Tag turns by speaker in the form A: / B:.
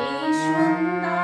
A: এই সুন্দর